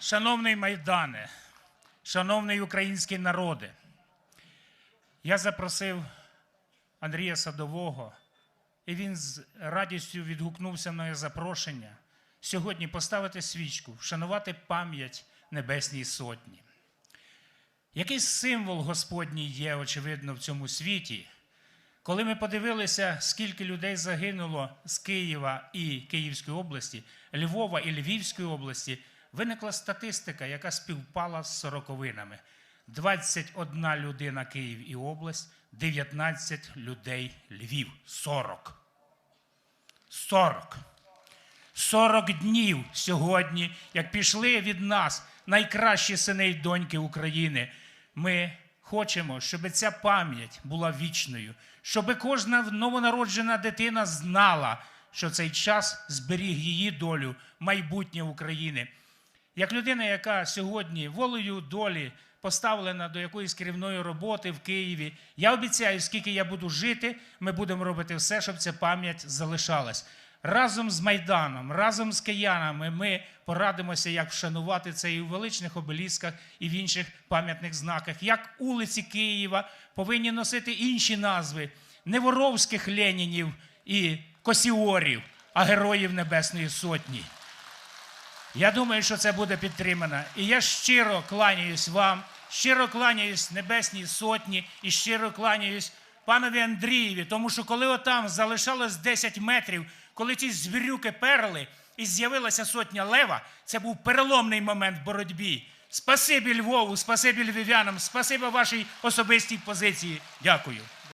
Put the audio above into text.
Шановний Майдане, шановний український народе, я запросив Андрія Садового, і він з радістю відгукнувся на моє запрошення сьогодні поставити свічку, вшанувати пам'ять Небесній Сотні. Якийсь символ Господній є, очевидно, в цьому світі. Коли ми подивилися, скільки людей загинуло з Києва і Київської області, Львова і Львівської області, виникла статистика, яка співпала з сороковинами. 21 людина Київ і область, 19 людей Львів. 40. 40. 40 днів сьогодні, як пішли від нас найкращі сини й доньки України. Ми хочемо, щоб ця пам'ять була вічною, щоб кожна новонароджена дитина знала, що цей час зберіг її долю, майбутнє України. Як людина, яка сьогодні волею долі поставлена до якоїсь керівної роботи в Києві, я обіцяю, скільки я буду жити, ми будемо робити все, щоб ця пам'ять залишалась. Разом з Майданом, разом з киянами ми порадимося, як вшанувати це і у величних обелісках, і в інших пам'ятних знаках. Як улиці Києва повинні носити інші назви не воровських Ленінів і Косіорів, а героїв Небесної Сотні. Я думаю, що це буде підтримано. І я щиро кланяюсь вам, щиро кланяюсь Небесній Сотні і щиро кланяюсь панові Андрієві, тому що коли отам залишалось 10 метрів, коли ці звірюки перли і з'явилася сотня лева, це був переломний момент в боротьбі. Спасибі Львову, спасибі львів'янам, спасибі вашій особистій позиції. Дякую.